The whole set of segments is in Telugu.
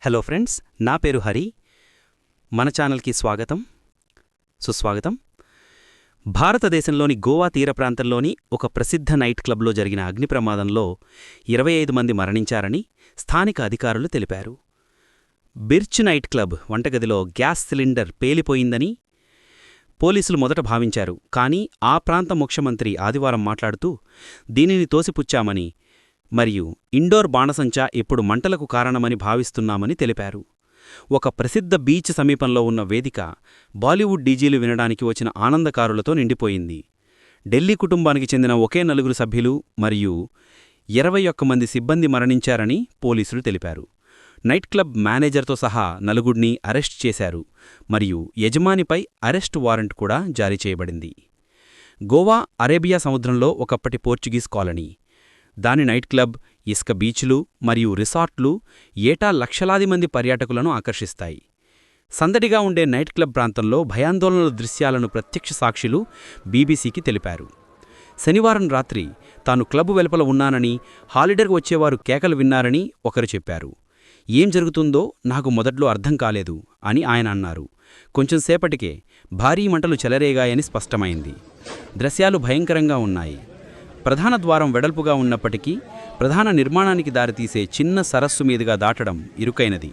హలో ఫ్రెండ్స్ నా పేరు హరి. మన ఛానల్కి స్వాగతం. సుస్వాగతం. భారతదేశంలోని గోవా తీర ప్రాంతంలోని ఒక ప్రసిద్ధ నైట్ క్లబ్లో జరిగిన అగ్ని ప్రమాదంలో ఇరవై ఐదు మంది మరణించారని స్థానిక అధికారులు తెలిపారు. బిర్చ్ నైట్ క్లబ్ వంటగదిలో గ్యాస్ సిలిండర్ పేలిపోయిందని పోలీసులు మొదట భావించారు. కానీ ఆ ప్రాంత ముఖ్యమంత్రి ఆదివారం మాట్లాడుతూ దీనిని తోసిపుచ్చామని మరియు ఇండోర్ బాణసంచా ఇప్పుడు మంటలకు కారణమని భావిస్తున్నామని తెలిపారు. ఒక ప్రసిద్ధ బీచ్ సమీపంలో ఉన్న వేదిక బాలీవుడ్ డీజీలు వినడానికి వచ్చిన ఆనందకారులతో నిండిపోయింది. ఢిల్లీ కుటుంబానికి చెందిన ఒకే నలుగురు సభ్యులు మరియు ఇరవై ఒక్క మంది సిబ్బంది మరణించారని పోలీసులు తెలిపారు. నైట్ క్లబ్ మేనేజర్తో సహా నలుగుడిని అరెస్ట్ చేశారు మరియు యజమానిపై అరెస్ట్ వారెంట్ కూడా జారీ చేయబడింది. గోవా అరేబియా సముద్రంలో ఒకప్పటి పోర్చుగీస్ కాలనీ దాని నైట్ క్లబ్ ఇసుక బీచ్లు మరియు రిసార్ట్లు ఏటా లక్షలాది మంది పర్యాటకులను ఆకర్షిస్తాయి. సందడిగా ఉండే నైట్ క్లబ్ ప్రాంతంలో భయాందోళనల దృశ్యాలను ప్రత్యక్ష సాక్షులు బీబీసీకి తెలిపారు. శనివారం రాత్రి తాను క్లబ్ వెలుపల ఉన్నానని హాలిడేకు వచ్చేవారు కేకలు విన్నారని ఒకరు చెప్పారు. ఏం జరుగుతుందో నాకు మొదట్లో అర్థం కాలేదు అని ఆయన అన్నారు. కొంచెం సేపటికే భారీ మంటలు చెలరేగాయని స్పష్టమైంది. దృశ్యాలు భయంకరంగా ఉన్నాయి. ప్రధాన ద్వారం వెడల్పుగా ఉన్నప్పటికీ ప్రధాన నిర్మాణానికి దారితీసే చిన్న సరస్సు మీదుగా దాటడం ఇరుకైనది.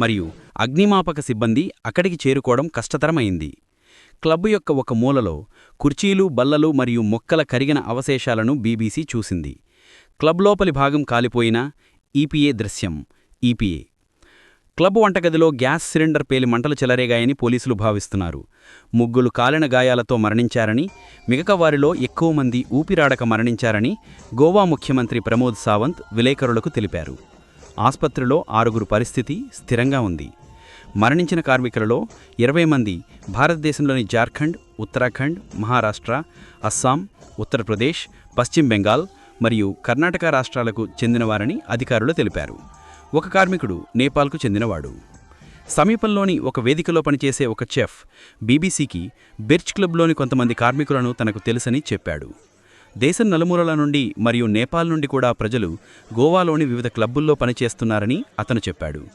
మరియు అగ్నిమాపక సిబ్బంది అక్కడికి చేరుకోవడం కష్టతరమైంది. క్లబ్ యొక్క ఒక మూలలో కుర్చీలు బల్లలు మరియు మొక్కల కరిగిన అవశేషాలను బీబీసీ చూసింది. క్లబ్ లోపలి భాగం కాలిపోయిన ఈపీఏ దృశ్యం ఈపీఏ క్లబ్ వంటగదిలో గ్యాస్ సిలిండర్ పేలి మంటలు చెలరేగాయని పోలీసులు భావిస్తున్నారు. ముగ్గులు కాలిన గాయాలతో మరణించారని మిగతా వారిలో ఎక్కువ మంది ఊపిరాడక మరణించారని గోవా ముఖ్యమంత్రి ప్రమోద్ సావంత్ విలేకరులకు తెలిపారు. ఆసుపత్రిలో ఆరుగురు పరిస్థితి స్థిరంగా ఉంది. మరణించిన కార్మికులలో ఇరవై మంది భారతదేశంలోని జార్ఖండ్ ఉత్తరాఖండ్ మహారాష్ట్ర అస్సాం ఉత్తరప్రదేశ్ పశ్చిమ బెంగాల్ మరియు కర్ణాటక రాష్ట్రాలకు చెందినవారని అధికారులు తెలిపారు. ఒక కార్మికుడు నేపాల్కు చెందినవాడు. సమీపంలోని ఒక వేదికలో పనిచేసే ఒక చెఫ్ బీబీసీకి బెర్చ్ క్లబ్లోని కొంతమంది కార్మికులను తనకు తెలుసని చెప్పాడు. దేశం నలుమూలల నుండి మరియు నేపాల్ నుండి కూడా ప్రజలు గోవాలోని వివిధ క్లబ్బుల్లో పనిచేస్తున్నారని అతను చెప్పాడు.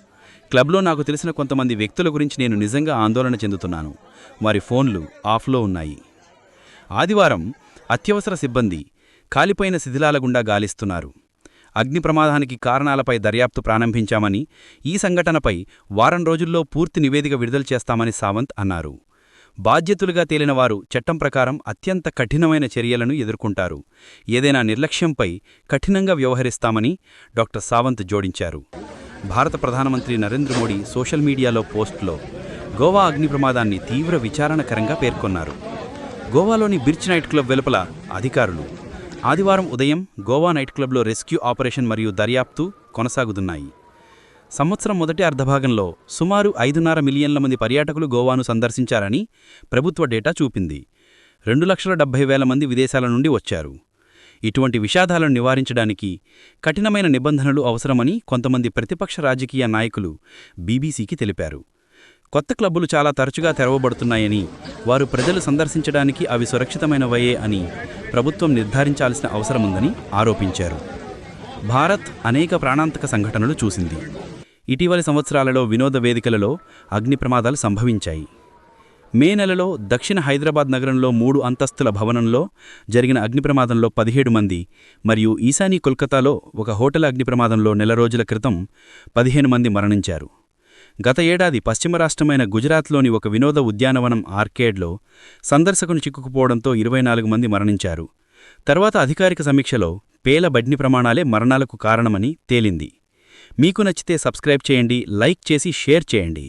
క్లబ్లో నాకు తెలిసిన కొంతమంది వ్యక్తుల గురించి నేను నిజంగా ఆందోళన చెందుతున్నాను. వారి ఫోన్లు ఆఫ్లో ఉన్నాయి. ఆదివారం అత్యవసర సిబ్బంది కాలిపోయిన శిథిలాల గుండా గాలిస్తున్నారు. అగ్ని ప్రమాదానికి కారణాలపై దర్యాప్తు ప్రారంభించామని ఈ సంఘటనపై వారం రోజుల్లో పూర్తి నివేదిక విడుదల చేస్తామని సావంత్ అన్నారు. బాధ్యతులుగా తేలినవారు చట్టం ప్రకారం అత్యంత కఠినమైన చర్యలను ఎదుర్కొంటారు. ఏదైనా నిర్లక్ష్యంపై కఠినంగా వ్యవహరిస్తామని డాక్టర్ సావంత్ జోడించారు. భారత ప్రధానమంత్రి నరేంద్ర మోడీ సోషల్ మీడియాలో పోస్టులో గోవా అగ్ని ప్రమాదాన్ని తీవ్ర విచారణకరంగా పేర్కొన్నారు. గోవాలోని బిర్చ్ నైట్ క్లబ్ వెలుపల అధికారులు ఆదివారం ఉదయం గోవా నైట్ క్లబ్లో రెస్క్యూ ఆపరేషన్ మరియు దర్యాప్తు కొనసాగుతున్నాయి. సంవత్సరం మొదటి అర్ధభాగంలో సుమారు ఐదున్నర మిలియన్ల మంది పర్యాటకులు గోవాను సందర్శించారని ప్రభుత్వ డేటా చూపింది. రెండు లక్షల డెబ్బై వేల మంది విదేశాల నుండి వచ్చారు. ఇటువంటి విషాదాలను నివారించడానికి కఠినమైన నిబంధనలు అవసరమని కొంతమంది ప్రతిపక్ష రాజకీయ నాయకులు బీబీసీకి తెలిపారు. కొత్త క్లబ్బులు చాలా తరచుగా తెరవబడుతున్నాయని వారు ప్రజలు సందర్శించడానికి అవి సురక్షితమైనవయే అని ప్రభుత్వం నిర్ధారించాల్సిన అవసరముందని ఆరోపించారు. భారత్ అనేక ప్రాణాంతక సంఘటనలు చూసింది. ఇటీవలి సంవత్సరాలలో వినోద వేదికలలో అగ్ని ప్రమాదాలు సంభవించాయి. మే నెలలో దక్షిణ హైదరాబాద్ నగరంలో మూడు అంతస్తుల భవనంలో జరిగిన అగ్ని ప్రమాదంలో పదిహేడు మంది మరియు ఈశానీ కోల్కతాలో ఒక హోటల్ అగ్ని ప్రమాదంలో నెల రోజుల క్రితం పదిహేను మంది మరణించారు. గత ఏడాది పశ్చిమ రాష్ట్రమైన గుజరాత్లోని ఒక వినోద ఉద్యానవనం ఆర్కేడ్లో సందర్శకుని చిక్కుకుపోవడంతో ఇరవై నాలుగు మంది మరణించారు. తర్వాత అధికారిక సమీక్షలో పేల బడ్ని ప్రమాణాలే మరణాలకు కారణమని తేలింది. మీకు నచ్చితే సబ్స్క్రైబ్ చేయండి లైక్ చేసి షేర్ చేయండి.